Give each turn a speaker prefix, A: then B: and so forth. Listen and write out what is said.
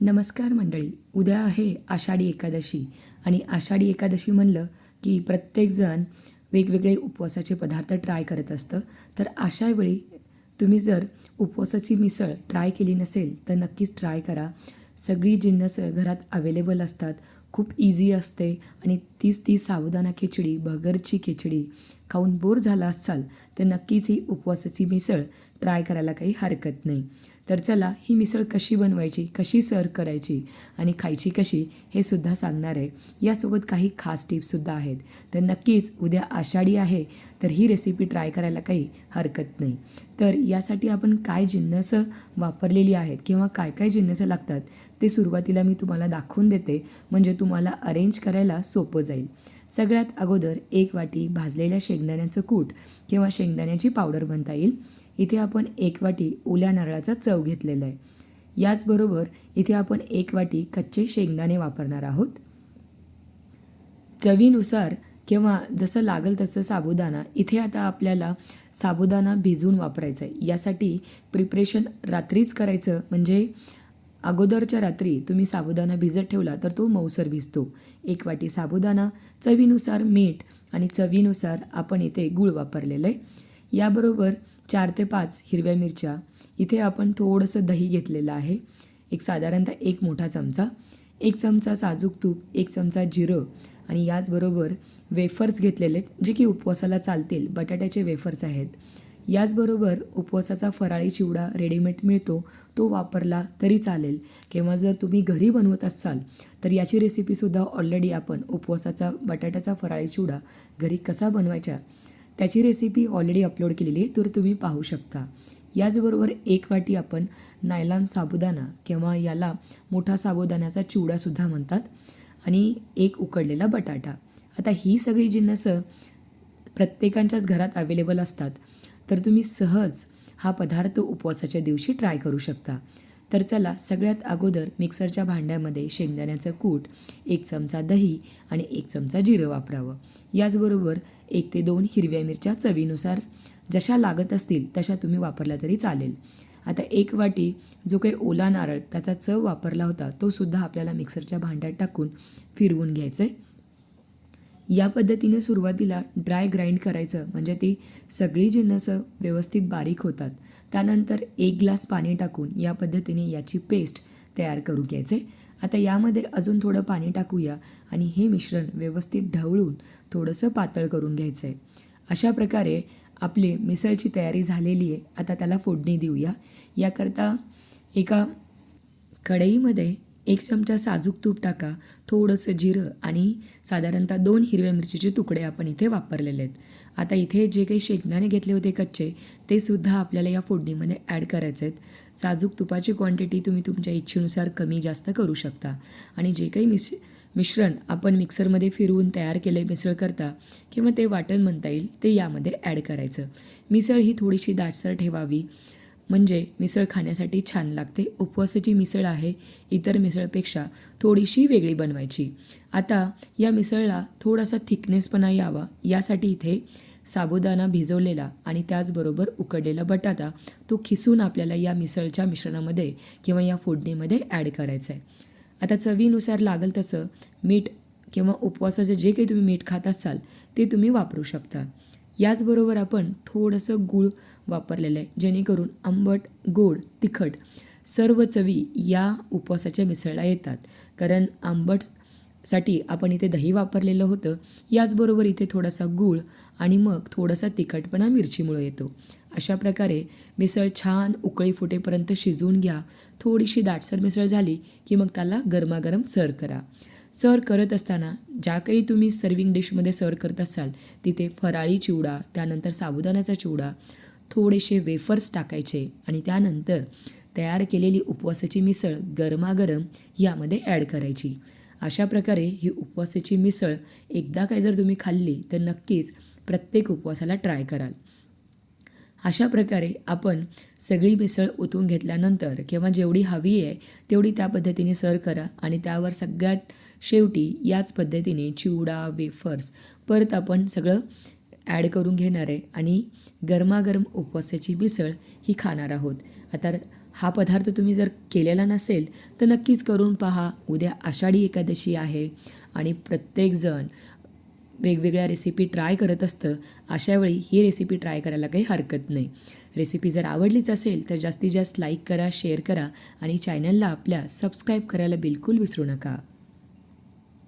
A: नमस्कार मंडळी उद्या आहे आषाढी एकादशी आणि आषाढी एकादशी म्हणलं की प्रत्येकजण वेगवेगळे उपवासाचे पदार्थ ट्राय करत असतं. तर अशा वेळी तुम्ही जर उपवासाची मिसळ ट्राय केली नसेल तर नक्कीच ट्राय करा. सगळी जिन्नस घरात अवेलेबल असतात. खूप इझी असते आणि तीच ती सावदाना खिचडी भगरची खिचडी खाऊन बोर झाला असाल तर नक्कीच ही उपवासाची मिसळ ट्राय करायला काही हरकत नाही. तर चला ही मिसळ कशी बनवायची कशी सर्व करायची आणि खायची कशी हे सुद्धा सांगणार आहे. यासोबत काही खास टिप्ससुद्धा आहेत. तर नक्कीच उद्या आषाढी आहे तर ही रेसिपी ट्राय करायला काही हरकत नाही. तर यासाठी आपण काय जिन्नस वापरलेली आहेत किंवा काय काय जिन्नसं लागतात ते सुरुवातीला मी तुम्हाला दाखवून देते. म्हणजे तुम्हाला अरेंज करायला सोपं जाईल. सगळ्यात अगोदर एक वाटी भाजलेल्या शेंगदाण्याचं कूट किंवा शेंगदाण्याची पावडर बनता येईल. इथे आपण एक वाटी ओल्या नारळाचा चव घेतलेला आहे. याचबरोबर इथे आपण एक वाटी कच्चे शेंगदाणे वापरणार आहोत. चवीनुसार किंवा जसं लागेल तसं साबुदाणा. इथे आता आपल्याला साबुदाणा भिजवून वापरायचा आहे. यासाठी प्रिपरेशन रात्रीच करायचं. म्हणजे अगोदरच्या रात्री तुम्ही साबुदाणा भिजत ठेवला तर तो मऊसर भिजतो. एक वाटी साबुदाणा चवीनुसार मीठ आणि चवीनुसार आपण इथे गूळ वापरलेलं आहे. याबरोबर चार ते पाच हिरव्या मिरच्या. इथे आपण थोडंसं दही घेतलेलं आहे. एक साधारणतः एक मोठा चमचा. एक चमचा साजूक तूप एक चमचा जिरं आणि याचबरोबर वेफर्स घेतलेले आहेत जे की उपवासाला चालतील. बटाट्याचे वेफर्स आहेत. याचबरोबर उपवासाचा फराळी चिवडा रेडीमेड मिळतो. तो वापरला तरी चालेल. किंवा जर तुम्ही घरी बनवत असाल तर याची रेसिपीसुद्धा ऑलरेडी आपण उपवासाचा बटाट्याचा फराळी चिवडा घरी कसा बनवायचा त्याची रेसिपी ऑलरेडी अपलोड केलेली आहे तर तुम्ही पाहू शकता. याचबरोबर एक वाटी आपण नायलॉन साबुदाणा किंवा याला मोठा साबुदाण्याचा चिवडासुद्धा म्हणतात आणि एक उकडलेला बटाटा. आता ही सगळी जिन्नसं प्रत्येकांच्याच घरात अवेलेबल असतात तर तुम्ही सहज हा पदार्थ उपवासाच्या दिवशी ट्राय करू शकता. तर चला सगळ्यात अगोदर मिक्सरच्या भांड्यामध्ये शेंगदाण्याचं कूट एक चमचा दही आणि एक चमचा जिरं वापरावं. याचबरोबर एक ते दोन हिरव्या मिरच्या चवीनुसार जशा लागत असतील तशा तुम्ही वापरल्या तरी चालेल. आता एक वाटी जो काही ओला नारळ त्याचा चव वापरला होता तो सुद्धा आपल्याला मिक्सरच्या भांड्यात टाकून फिरवून घ्यायचं आहे या पद्धतीने सुरुवातीला ड्राय ग्राइंड करायचं. म्हणजे ती सगळी जिन्नसं व्यवस्थित बारीक होतात. त्यानंतर एक ग्लास पाणी टाकून या पद्धतीने याची पेस्ट तयार करू घ्यायचे. आता यामध्ये अजून थोडं पाणी टाकूया आणि हे मिश्रण व्यवस्थित ढवळून थोडंसं पातळ करून घ्यायचं आहे अशा प्रकारे आपली मिसळची तयारी झालेली आहे. आता त्याला फोडणी देऊया. याकरता एका कढईमध्ये एक चमचा साजूक तूप टाका थोडंसं जिरं आणि साधारणतः दोन हिरव्या मिरचीचे तुकडे आपण इथे वापरलेले आहेत. आता इथे जे काही शेंगदाणे घेतले होते कच्चे ते सुद्धा आपल्याला या फोडणीमध्ये ॲड करायचे आहेत. साजूक तुपाची क्वांटिटी तुम्ही तुमच्या इच्छेनुसार कमी जास्त करू शकता. आणि जे काही मिस मिश्रण आपण मिक्सरमध्ये फिरवून तयार केले मिसळ करता किंवा ते वाटण म्हणता येईल ते यामध्ये ॲड करायचं. मिसळ ही थोडीशी दाटसर ठेवावी. म्हणजे मिसळ खाण्यासाठी छान लागते. उपवासाची मिसळ आहे इतर मिसळपेक्षा थोडीशी वेगळी बनवायची. आता या मिसळला थोडासा थिकनेसपणा यावा. यासाठी इथे साबुदाणा भिजवलेला आणि त्याचबरोबर उकडलेला बटाटा तो खिसून आपल्याला या मिसळच्या मिश्रणामध्ये किंवा या फोडणीमध्ये ॲड करायचा आहे. आता चवीनुसार लागल तसं मीठ किंवा उपवासाचं जे काही तुम्ही मीठ खात असाल ते तुम्ही वापरू शकता. याचबरोबर आपण थोडंसं गूळ वापरलेलं आहे जेणेकरून आंबट गोड तिखट सर्व चवी या उपवासाच्या मिसळला येतात. कारण आंबटसाठी आपण इथे दही वापरलेलं होतं याचबरोबर इथे थोडासा गूळ आणि मग थोडासा तिखटपणा मिरचीमुळे येतो. अशा प्रकारे मिसळ छान उकळी फुटेपर्यंत शिजवून घ्या. थोडीशी दाटसर मिसळ झाली की मग त्याला गरमागरम सर करा. सर करत असताना ज्या काही तुम्ही सर्विंग डिशमध्ये सर्व करत असाल तिथे फराळी चिवडा त्यानंतर साबुदाण्याचा चिवडा थोडेसे वेफर्स टाकायचे आणि त्यानंतर तयार केलेली उपवासाची मिसळ गरमागरम यामध्ये ॲड करायची. अशा प्रकारे ही उपवासाची मिसळ एकदा काय जर तुम्ही खाल्ली तर नक्कीच प्रत्येक उपवासाला ट्राय कराल. अशा प्रकारे आपण सगळी मिसळ ओतून घेतल्यानंतर किंवा जेवढी हवी आहे तेवढी त्या पद्धतीने सर्व करा आणि त्यावर सगळ्यात शेवटी याच पद्धतीने चिवडा वेफर्स परत आपण सगळं ॲड करून घेणार आहे आणि गरमागरम उपवासाची मिसळ ही खाणार आहोत. आता हा पदार्थ तुम्ही जर केलेला नसेल तर नक्कीच करून पहा. उद्या आषाढी एकादशी आहे आणि प्रत्येकजण वेगवेगळ्या रेसिपी ट्राय करत असतं अशावेळी ही रेसिपी ट्राय करायला काही हरकत नाही. रेसिपी जर आवडलीच असेल तर जास्तीत जास्त लाईक करा शेअर करा आणि चॅनलला आपल्या सबस्क्राईब करायला बिलकुल विसरू नका.